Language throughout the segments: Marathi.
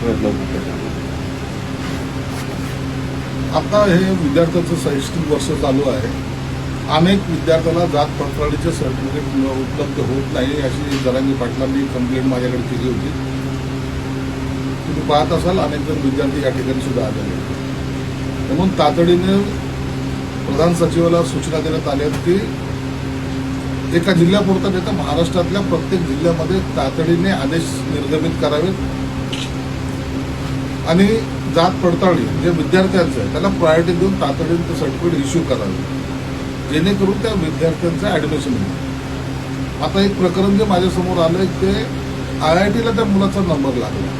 प्रयत्न आता हे विद्यार्थ्यांचं शैक्षणिक वर्ष चालू आहे. अनेक विद्यार्थ्यांना जात पडताळीचे सर्टिफिकेट उपलब्ध होत नाही अशी जरांगी पाटलांनी कंप्लेंट माझ्याकडे केली होती. तुम्ही पाहत असाल अनेक जण विद्यार्थी या ठिकाणी सुद्धा आलेले म्हणून तातडीने प्रधान सचिवाला सूचना देण्यात आल्या आहेत की एका जिल्ह्यापुरता नाही तर महाराष्ट्रातल्या प्रत्येक जिल्ह्यामध्ये तातडीने आदेश निर्गमित करावेत. आणि जात पडताळणी जे विद्यार्थ्यांचं आहे त्याला प्रायोरिटी देऊन तातडीनं ते सर्टिफिकेट इश्यू करावे. जेणेकरून त्या विद्यार्थ्यांचं ॲडमिशन होईल. आता एक प्रकरण जे माझ्यासमोर आलं आहे ते आय आय टीला त्या मुलाचा नंबर लागला.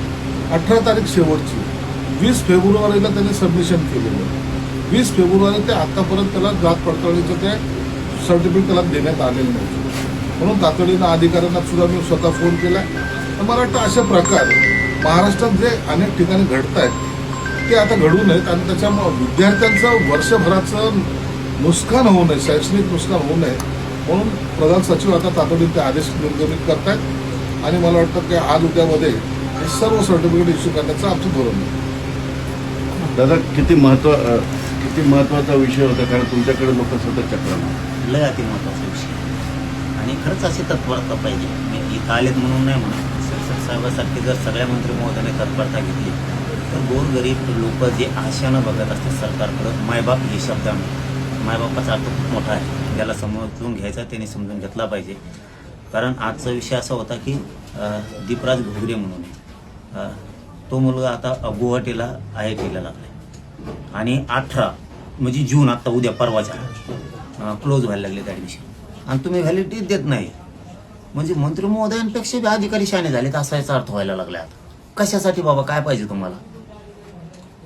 अठरा तारीख शेवटची. वीस फेब्रुवारीला त्याने सबमिशन केलेलं. वीस फेब्रुवारी ते आत्तापर्यंत त्याला जात पडताळणीचं ते सर्टिफिकेट त्याला देण्यात आलेलं नाही. म्हणून तातडीनं अधिकाऱ्यांना सुद्धा मी स्वतः फोन केला. तर मला वाटतं अशा प्रकार महाराष्ट्रात जे अनेक ठिकाणी घडत आहेत ते आता घडू नयेत आणि त्याच्यामुळे विद्यार्थ्यांचं वर्षभराचं नुकसान होऊ नये शैक्षणिक नुकसान होऊ नये म्हणून प्रधान सचिव आता तातडीने ते आदेश निर्गमित करतायत. आणि मला वाटतं की आज उद्यामध्ये हे सर्व सर्टिफिकेट इश्यू करण्याचं आमचं धोरण आहे. दादा किती महत्त्व किती महत्त्वाचा विषय होता? कारण तुमच्याकडे लोक सतत चक्र लय अति महत्त्वाचा विषय. आणि खरंच अशी तत्परता पाहिजे. मी इथं आलेत म्हणून नाही म्हणत. शिरसाट जर सगळ्या मंत्री महोदयाने तत्परता घेतली तर गोरगरीब लोक जे आशानं बघत असतात सरकारकडं मायबाप हे शब्द मायबापाचा अर्थ खूप मोठा आहे. ज्याला समजून घ्यायचा त्याने समजून घेतला पाहिजे. कारण आजचा विषय असा होता की दीपराज घुगरे म्हणून तो मुलगा आता गुवाहाटीला आय आय टीला लागलाय. आणि अठरा म्हणजे जून आता उद्या परवाच्या क्लोज व्हायला लागले ऍडमिशन आणि तुम्ही व्हॅलिडिटी देत नाही. म्हणजे मंत्री महोदयांपेक्षा बी अधिकारी शाणे झालेत असा याचा अर्थ व्हायला लागला आता. कशासाठी बाबा? काय पाहिजे तुम्हाला?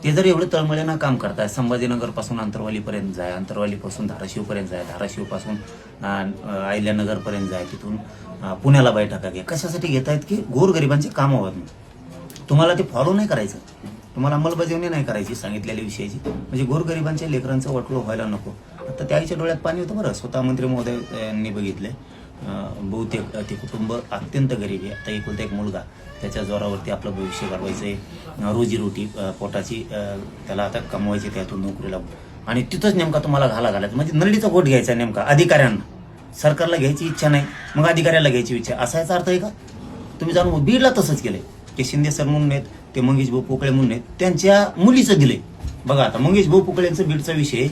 ते जर एवढे तळमळीनं काम करताय संभाजीनगरपासून अंतरवालीपर्यंत जाय अंतरवालीपासून धाराशिवपर्यंत जाय धाराशिवपासून अहिल्यानगरपर्यंत जाय तिथून पुण्याला बैठका घ्या. कशासाठी घेतायत की गोरगरिबांचे काम हवं तुम्हाला ते फॉलो नाही करायचं. तुम्हाला अंमलबजावणी नाही करायची सांगितलेल्या विषयाची. म्हणजे गोरगरिबांच्या लेकरांचं वटलो व्हायला नको. आता त्याच्या डोळ्यात पाणी होतं बरं. स्वतः मंत्री महोदयांनी बघितलंय. बहुतेक ते कुटुंब अत्यंत गरीब आहे. आता एकुलता एक मुलगा त्याच्या जोरावरती आपलं भविष्य घडवायचं आहे रोजीरोटी पोटाची त्याला आता कमवायची त्यातून नोकरीला. आणि तिथंच नेमका तुम्हाला घाला घालायचा. म्हणजे नरडीचा गोट घ्यायचा नेमका अधिकाऱ्यांना. सरकारला घ्यायची इच्छा नाही मग अधिकाऱ्याला घ्यायची इच्छा. असा याचा अर्थ आहे का? तुम्ही जाणून बीडला तसंच केलंय. ते शिंदे सर म्हणून आहेत ते मंगेश भाऊ पोकळे म्हणून आहेत त्यांच्या मुलीचं दिले बघा आता मंगेश भाऊ पोकळेंचं बीडचा विषय आहे.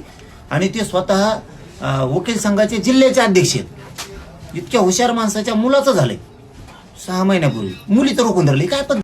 आणि ते स्वतः वकील संघाचे जिल्ह्याचे अध्यक्ष आहेत. इतक्या हुशार माणसाच्या मुलाचं झालंय. सहा महिन्यापूर्वी. मुली तर रोखून धरली. काय पण